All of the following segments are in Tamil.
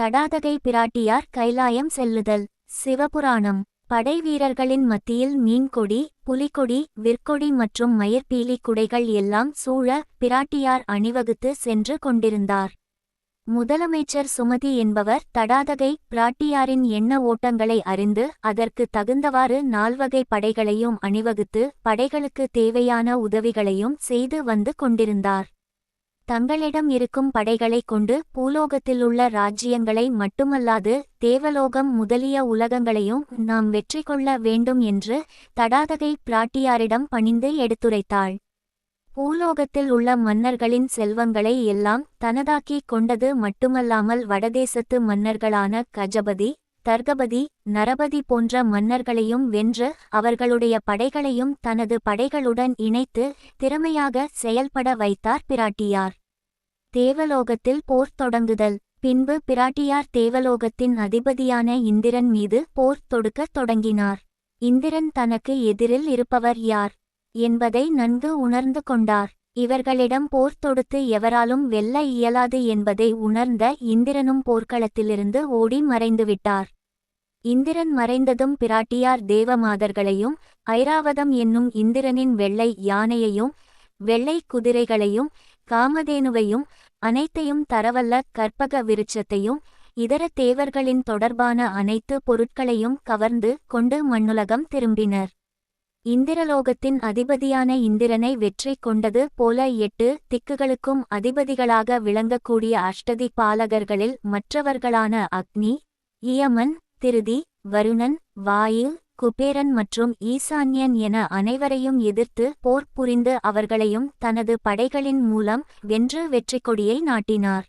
தடாதகை பிராட்டியார் கைலாயம் செல்லுதல். சிவபுராணம். படைவீரர்களின் மத்தியில் மீன்கொடி புலிக்கொடி விற்கொடி மற்றும் மயிர்பீலி குடைகள் எல்லாம் சூழ பிராட்டியார் அணிவகுத்து சென்று கொண்டிருந்தார். முதலமைச்சர் சுமதி என்பவர் தடாதகை பிராட்டியாரின் எண்ண ஓட்டங்களை அறிந்து அதற்கு தகுந்தவாறு நால்வகை படைகளையும் அணிவகுத்து படைகளுக்கு தேவையான உதவிகளையும் செய்து வந்து கொண்டிருந்தார். தங்களிடம் இருக்கும் படைகளைக் கொண்டு பூலோகத்திலுள்ள ராஜ்யங்களை மட்டுமல்லாது தேவலோகம் முதலிய உலகங்களையும் நாம் வெற்றி கொள்ள வேண்டும் என்று தடாதகை பிராட்டியாரிடம் பணிந்து எடுத்துரைத்தாள். பூலோகத்தில் உள்ள மன்னர்களின் செல்வங்களை எல்லாம் தனதாக்கிக் கொண்டது மட்டுமல்லாமல் வடதேசத்து மன்னர்களான கஜபதி தர்கபதி நரபதி போன்ற மன்னர்களையும் வென்று அவர்களுடைய படைகளையும் தனது படைகளுடன் இணைத்து திறமையாக செயல்பட வைத்தார் பிராட்டியார். தேவலோகத்தில் போர் தொடங்குதல். பின்பு பிராட்டியார் தேவலோகத்தின் அதிபதியான இந்திரன் மீது போர் தொடுக்கத் தொடங்கினார். இந்திரன் தனக்கு எதிரில் இருப்பவர் யார்? என்பதை நன்கு உணர்ந்து கொண்டார். இவர்களிடம் போர் தொடுத்து எவராலும் வெல்ல இயலாது என்பதை உணர்ந்த இந்திரனும் போர்க்களத்திலிருந்து ஓடி மறைந்துவிட்டார் இந்திரன் மறைந்ததும் பிராட்டியார் தேவமாதர்களையும் ஐராவதம் என்னும் இந்திரனின் வெள்ளை யானையையும் வெள்ளை குதிரைகளையும் காமதேனுவையும் அனைத்தையும் தரவல்ல கற்பக விருட்சத்தையும் இதர தேவர்களின் தொடர்பான அனைத்து பொருட்களையும் கவர்ந்து கொண்டு மண்ணுலகம் திரும்பினர். இந்திரலோகத்தின் அதிபதியான இந்திரனை வெற்றி கொண்டது போல எட்டு திக்குகளுக்கும் அதிபதிகளாக விளங்கக்கூடிய அஷ்டதி பாலகர்களில் மற்றவர்களான அக்னி இயமன் திருதி வருணன் வாயு குபேரன் மற்றும் ஈசான்யன் என அனைவரையும் எதிர்த்து போர் புரிந்து அவர்களையும் தனது படைகளின் மூலம் வென்று வெற்றி கொடியை நாட்டினார்.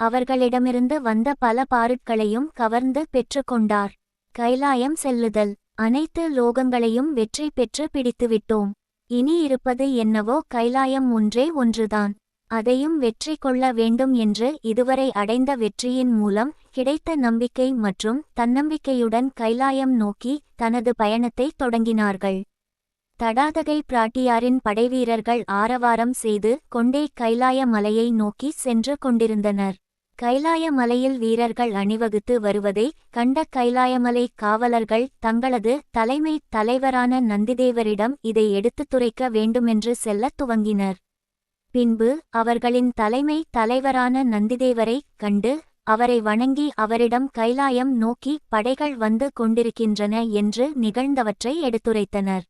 அவர்களிடமிருந்து வந்த பல பாருட்களையும் கவர்ந்து பெற்றுக்கொண்டார். கைலாயம் செல்லுதல். அனைத்து லோகங்களையும் வெற்றி பெற்று பிடித்துவிட்டோம். இனி இருப்பது என்னவோ கைலாயம் ஒன்றே ஒன்றுதான். அதையும் வெற்றி கொள்ள வேண்டும் என்று இதுவரை அடைந்த வெற்றியின் மூலம் கிடைத்த நம்பிக்கை மற்றும் தன்னம்பிக்கையுடன் கைலாயம் நோக்கி தனது பயணத்தை தொடங்கினார்கள். தடாதகை பிராட்டியாரின் படைவீரர்கள் ஆரவாரம் செய்து கொண்டே கைலாய மலையை நோக்கி சென்று கொண்டிருந்தனர். கைலாய மலையில் வீரர்கள் அணிவகுத்து வருவதை கண்ட கைலாயமலை காவலர்கள் தங்களது தலைமை தலைவரான நந்திதேவரிடம் இதை எடுத்துத்துரைக்க வேண்டுமென்று செல்லத் துவங்கினர். பின்பு அவர்களின் தலைமை தலைவரான நந்திதேவரை கண்டு அவரை வணங்கி அவரிடம் கைலாயம் நோக்கி படைகள் வந்து கொண்டிருக்கின்றன என்று நிகழ்ந்தவற்றை எடுத்துரைத்தனர்.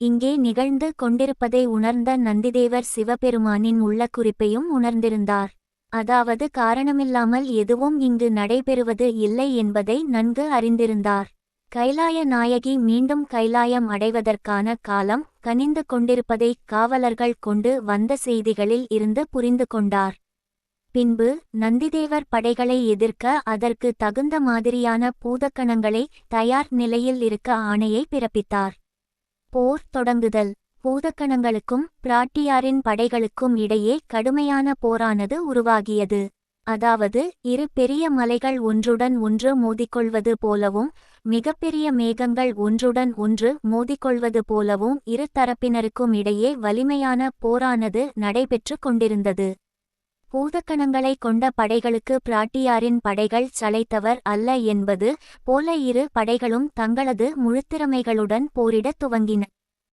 இங்கே நிகழ்ந்து கொண்டிருப்பதை உணர்ந்த நந்திதேவர் சிவபெருமானின் உள்ள குறிப்பையும் உணர்ந்திருந்தார். அதாவது காரணமில்லாமல் எதுவும் இங்கு நடைபெறுவது இல்லை என்பதை நன்கு அறிந்திருந்தார். கைலாய நாயகி மீண்டும் கைலாயம் அடைவதற்கான காலம் கனிந்து கொண்டிருப்பதை காவலர்கள் கொண்டு வந்த செய்திகளில் இருந்து புரிந்து கொண்டார். பின்பு நந்திதேவர் படைகளை எதிர்க்க அதற்கு தகுந்த மாதிரியான பூதக்கணங்களை தயார் நிலையில் இருக்க ஆணையை பிறப்பித்தார். போர் தொடங்குதல். பூதக்கணங்களுக்கும் பிராட்டியாரின் படைகளுக்கும் இடையே கடுமையான போரானது உருவாகியது. அதாவது இரு பெரிய மலைகள் ஒன்றுடன் ஒன்று மோதிக்கொள்வது போலவும் மிகப்பெரிய மேகங்கள் ஒன்றுடன் ஒன்று மோதிக்கொள்வது போலவும் இரு தரப்பினருக்கும் இடையே வலிமையான போரானது நடைபெற்று கொண்டிருந்தது. பூதக்கணங்களை கொண்ட படைகளுக்கு பிராட்டியாரின் படைகள் சளைத்தவர் அல்ல என்பது போல இரு படைகளும் தங்களது முழுத்திறமைகளுடன் போரிடத் துவங்கின.